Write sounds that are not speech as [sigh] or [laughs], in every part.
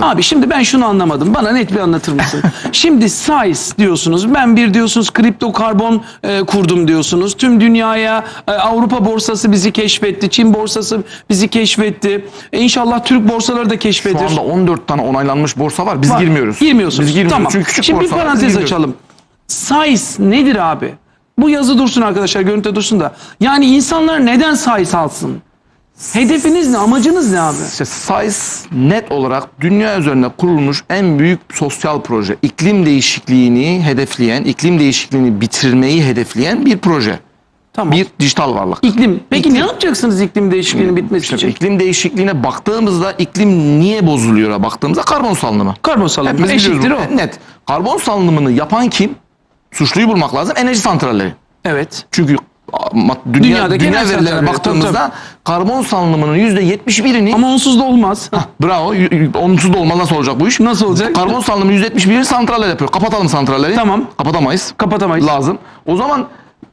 Abi şimdi ben şunu anlamadım. Bana net bir anlatır mısın? [laughs] şimdi size diyorsunuz. Ben bir diyorsunuz kripto karbon e, kurdum diyorsunuz. Tüm dünyaya e, Avrupa borsası bizi keşfetti. Çin borsası bizi keşfetti. E, inşallah Türk borsaları da Şu keşfedir. anda 14 tane onaylanmış borsa var. Biz Var. girmiyoruz. Girmiyorsunuz. Biz girmiyoruz. Tamam. Çünkü küçük Şimdi bir parantez açalım. Size nedir abi? Bu yazı dursun arkadaşlar, görüntü dursun da. Yani insanlar neden size alsın? Hedefiniz ne? Amacınız ne abi? İşte size net olarak dünya üzerinde kurulmuş en büyük sosyal proje. İklim değişikliğini hedefleyen, iklim değişikliğini bitirmeyi hedefleyen bir proje. Tamam. Bir dijital varlık. İklim. Peki İklim. ne yapacaksınız iklim değişikliğinin bitmesi İşte için? iklim değişikliğine baktığımızda iklim niye bozuluyor'a baktığımızda karbon salınımı. Karbon salınımı. Hepimiz Eşittir o. Net. Karbon salınımını yapan kim? Suçluyu bulmak lazım. Enerji santralleri. Evet. Çünkü dünya, Dünyadaki dünya enerji verilerine santralleri, baktığımızda tabii, karbon salınımının %71'ini Ama onsuz da olmaz. bravo y- y- onsuz da olmaz nasıl olacak bu iş? Nasıl olacak? Karbon salınımı %71'ini santraller yapıyor. Kapatalım santralleri. Tamam. Kapatamayız. Kapatamayız. Lazım. O zaman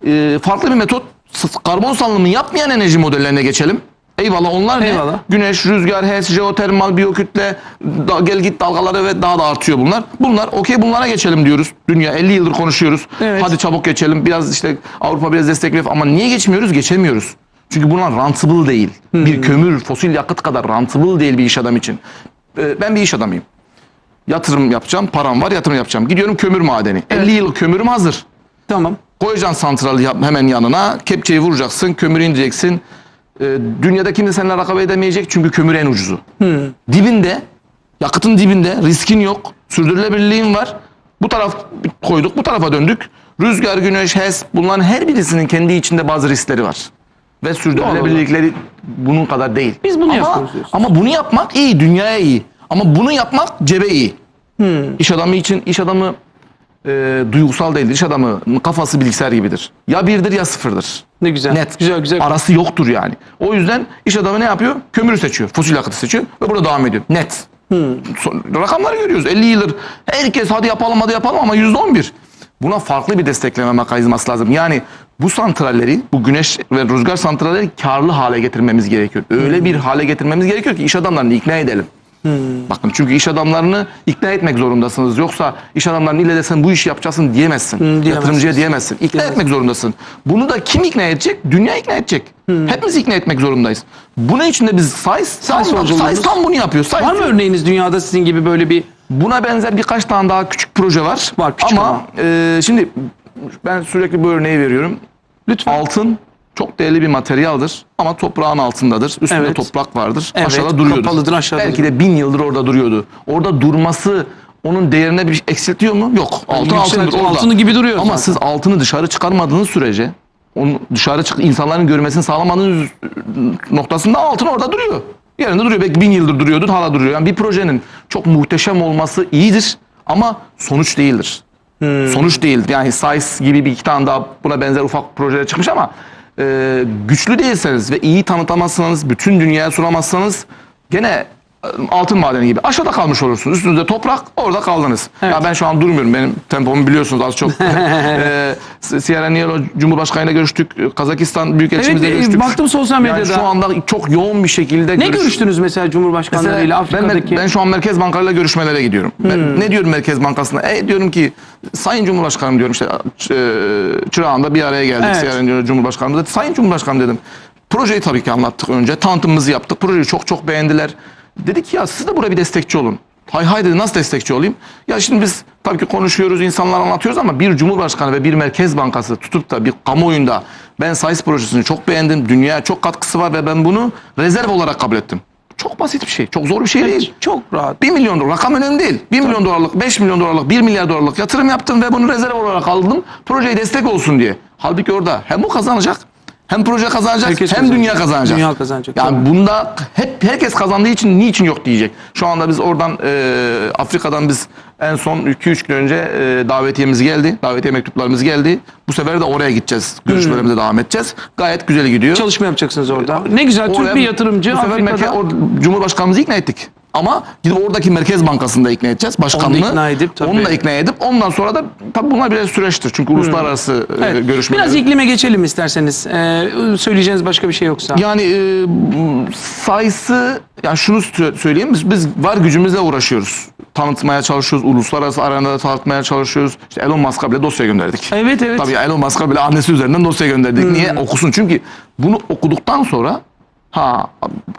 e, farklı bir metot s- karbon salınımı yapmayan enerji modellerine geçelim. Eyvallah onlar ne? Eyvallah. Güneş, rüzgar, HES, jeotermal, biyokütle, da, gel git dalgaları ve daha da artıyor bunlar. Bunlar okey bunlara geçelim diyoruz. Dünya 50 yıldır konuşuyoruz. Evet. Hadi çabuk geçelim. Biraz işte Avrupa biraz destek veriyor ama niye geçmiyoruz? Geçemiyoruz. Çünkü bunlar rentable değil. Hmm. Bir kömür, fosil yakıt kadar rentable değil bir iş adam için. Ee, Ben bir iş adamıyım. Yatırım yapacağım, param var, yatırım yapacağım. Gidiyorum kömür madeni. 50 yıllık kömürüm hazır. Tamam. Koyacaksın santrali hemen yanına. Kepçeyi vuracaksın, kömürü indireceksin. Ee, dünyada kimse seninle rekabet edemeyecek çünkü kömür en ucuzu. Dibinde, yakıtın dibinde riskin yok. Sürdürülebilirliğin var. Bu taraf koyduk, bu tarafa döndük. Rüzgar, güneş, HES bunların her birisinin kendi içinde bazı riskleri var. Ve sürdürülebilirlikleri bunun kadar değil. Biz bunu ama, yapıyoruz diyorsun. Ama bunu yapmak iyi, dünyaya iyi. Ama bunu yapmak cebe iyi. İş adamı için iş adamı e, duygusal değildir. İş adamının kafası bilgisayar gibidir. Ya birdir ya sıfırdır. Ne güzel. Net. Güzel güzel. Arası yoktur yani. O yüzden iş adamı ne yapıyor? Kömürü seçiyor. Fosil yakıtı seçiyor ve burada devam ediyor. Net. Son- rakamları görüyoruz. 50 yıldır herkes hadi yapalım hadi yapalım ama %11. Buna farklı bir destekleme mekanizması lazım. Yani bu santralleri, bu güneş ve rüzgar santralleri karlı hale getirmemiz gerekiyor. Öyle bir hale getirmemiz gerekiyor ki iş adamlarını ikna edelim. Bakın çünkü iş adamlarını ikna etmek zorundasınız. Yoksa iş adamlarını ille de sen bu işi yapacaksın diyemezsin. diyemezsiniz. Yatırımcıya diyemezsin. İkna etmek zorundasın. Bunu da kim ikna edecek? Dünya ikna edecek. Hepimiz ikna etmek zorundayız. Bunun için de biz size, size, yolculuğumuz. size tam bunu yapıyor. Size Var mı örneğiniz dünyada sizin gibi böyle bir Buna benzer birkaç tane daha küçük proje var. Var, küçük ama, ama. e, şimdi ben sürekli bu örneği veriyorum. lütfen? Altın çok değerli bir materyaldir ama toprağın altındadır. Üstünde Evet. toprak vardır. Evet, aşağıda duruyordur. kapalıdır, aşağıda Belki de bin yıldır orada duruyordu. Orada durması onun değerine bir eksiltiyor mu? Yok. Altın yükselt- altındır orada. altını gibi duruyor Ama zaten. siz altını dışarı çıkarmadığınız sürece onu dışarı çık insanların görmesini sağlamadığınız noktasında altın orada duruyor. Yerinde duruyor. Belki bin yıldır duruyordur hala duruyor. Yani bir projenin çok muhteşem olması iyidir ama sonuç değildir. Sonuç değildir. Yani size gibi bir iki tane daha buna benzer ufak projeler çıkmış ama e, güçlü değilseniz ve iyi tanıtamazsanız, bütün dünyaya sunamazsanız gene altın madeni gibi aşağıda kalmış olursunuz. Üstünüzde toprak orada kaldınız. Ya ben şu an durmuyorum. Benim tempomu biliyorsunuz az çok. [laughs] e, Sierra Leone Cumhurbaşkanı'yla görüştük. Kazakistan Büyükelçimizle Evet, e, görüştük. baktım sosyal Yani medyada. şu anda çok yoğun bir şekilde Ne görüş- görüştünüz mesela Cumhurbaşkanlarıyla Mesela ben, Afrika'daki? ben şu an Merkez Bankalarıyla görüşmelere gidiyorum. Ben Hmm. ne diyorum Merkez Bankası'na? E diyorum ki Sayın Cumhurbaşkanım diyorum işte e, Çırağan'da bir araya geldik. Evet. Sierra Leone Cumhurbaşkanım dedi. Sayın Cumhurbaşkanım dedim. Projeyi tabii ki anlattık önce. Tanıtımımızı yaptık. Projeyi çok çok beğendiler. Dedik ya siz de buraya bir destekçi olun. Hay hay dedi nasıl destekçi olayım? Ya şimdi biz tabii ki konuşuyoruz, insanlara anlatıyoruz ama bir Cumhurbaşkanı ve bir Merkez Bankası tutup da bir kamuoyunda ben SAIS projesini çok beğendim, dünyaya çok katkısı var ve ben bunu rezerv olarak kabul ettim. Çok basit bir şey, çok zor bir şey değil. Çok rahat. 1 milyon dolar rakam önemli değil. 1 milyon dolarlık, 5 milyon dolarlık, 1 milyar dolarlık yatırım yaptım ve bunu rezerv olarak aldım. Projeye destek olsun diye. Halbuki orada hem o kazanacak hem proje kazanacak Herkes hem kazanacak. dünya kazanacak. Dünya kazanacak, Yani tabii. bunda hep herkes kazandığı için niçin yok diyecek. Şu anda biz oradan e, Afrika'dan biz en son 2-3 gün önce e, davetiyemiz geldi. Davetiye mektuplarımız geldi. Bu sefer de oraya gideceğiz. Görüşmelerimize devam edeceğiz. Gayet güzel gidiyor. Çalışma yapacaksınız orada. Ne güzel Türk Oraya- bir yatırımcı bu sefer Afrika'da. Merke- or- Cumhurbaşkanımızı ikna ettik. Ama gidip oradaki Merkez Bankası'nı da ikna edeceğiz. Başkanını. ikna edip tabii. Onu da ikna edip ondan sonra da tabii bunlar biraz süreçtir. Çünkü uluslararası e, Evet. görüşmeler. Biraz iklime geçelim isterseniz. Ee, söyleyeceğiniz başka bir şey yoksa. Yani e, sayısı yani şunu sö- söyleyeyim biz, biz var gücümüzle uğraşıyoruz. Tanıtmaya çalışıyoruz. Uluslararası arenada tanıtmaya çalışıyoruz. İşte Elon Musk'a bile dosya gönderdik. Evet evet. Tabii Elon Musk'a bile annesi üzerinden dosya gönderdik. Niye? Okusun. Çünkü bunu okuduktan sonra ha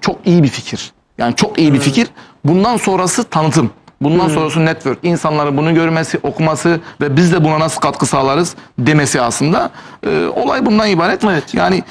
çok iyi bir fikir. Yani çok iyi bir fikir. Bundan sonrası tanıtım. Bundan sonrası network. İnsanların bunu görmesi, okuması ve biz de buna nasıl katkı sağlarız demesi aslında. e, olay bundan ibaret. Evet. Yani